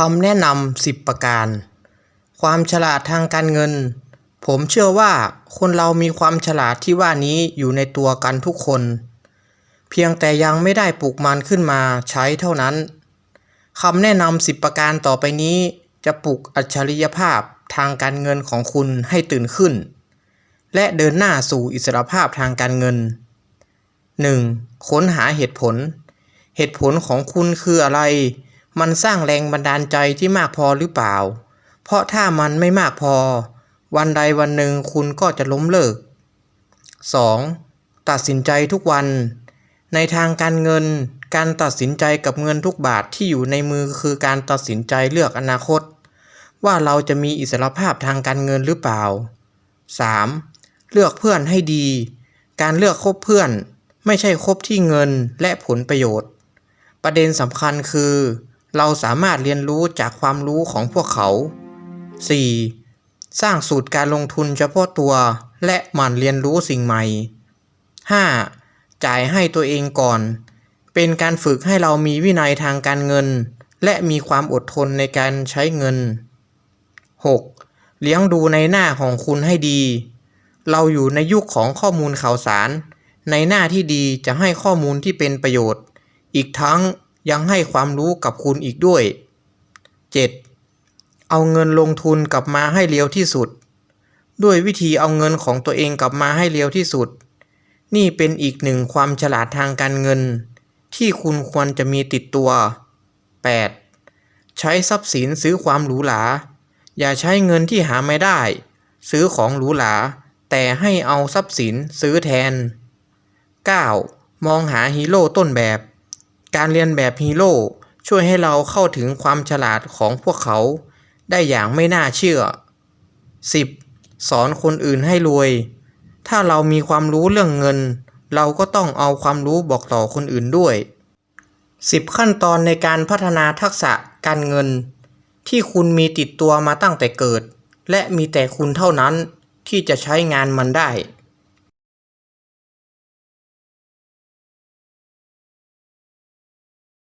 คำแนะนำสิบประการ ความฉลาดทางการเงิน ผมเชื่อว่าคนเรามีความฉลาดที่ว่านี้อยู่ในตัวกันทุกคน เพียงแต่ยังไม่ได้ปลูกมันขึ้นมาใช้เท่านั้นคำแนะนำสิบประการต่อไปนี้จะปลุกอัจฉริยภาพทางการเงินของคุณให้ตื่นขึ้น และเดินหน้าสู่อิสรภาพทางการเงิน 1. ค้นหาเหตุผล เหตุผลของคุณคืออะไร มันสร้างแรงบันดาลใจที่มากพอหรือเปล่า เพราะถ้ามันไม่มากพอ วันใดวันหนึ่งคุณก็จะล้มเลิก 2. ตัดสินใจทุกวัน ในทางการเงิน การตัดสินใจกับเงินทุกบาทที่อยู่ในมือคือการตัดสินใจเลือกอนาคต ว่าเราจะมีอิสรภาพทางการเงินหรือเปล่า 3. เลือกเพื่อนให้ดี การเลือกคบเพื่อน ไม่ใช่คบที่เงินและผลประโยชน์ ประเด็นสำคัญคือ เราสามารถเรียนรู้จากความรู้ของพวกเขา 4. สร้างสูตรการลงทุนเฉพาะตัว และหมั่นเรียนรู้สิ่งใหม่ 5. จ่ายให้ตัวเองก่อน เป็นการฝึกให้เรามีวินัยทางการเงิน และมีความอดทนในการใช้เงิน 6. เลี้ยงดูในหน้าของคุณให้ดี เราอยู่ในยุคของข้อมูลข่าวสาร ในหน้าที่ดีจะให้ข้อมูลที่เป็นประโยชน์ อีกทั้ง ยังให้ความรู้กับคุณอีกด้วย 7. เอาเงินลงทุนกลับมาให้เร็วที่สุด ด้วยวิธีเอาเงินของตัวเองกลับมาให้เร็วที่สุด นี่เป็นอีกหนึ่งความฉลาดทางการเงิน ที่คุณควรจะมีติดตัว 8. ใช้ทรัพย์สินซื้อความหรูหรา อย่าใช้เงินที่หาไม่ได้ ซื้อของหรูหรา แต่ให้เอาทรัพย์สินซื้อแทน 9. มองหาฮีโร่ต้นแบบ การเรียนแบบฮีโร่ช่วยให้เราเข้าถึงความฉลาดของพวกเขา ได้อย่างไม่น่าเชื่อ 10. สอนคนอื่นให้รวย ถ้าเรามีความรู้เรื่องเงิน เราก็ต้องเอาความรู้บอกต่อคนอื่นด้วย 10 ขั้นตอนในการพัฒนาทักษะการเงิน ที่คุณมีติดตัวมาตั้งแต่เกิด และมีแต่คุณเท่านั้นที่จะใช้งานมันได้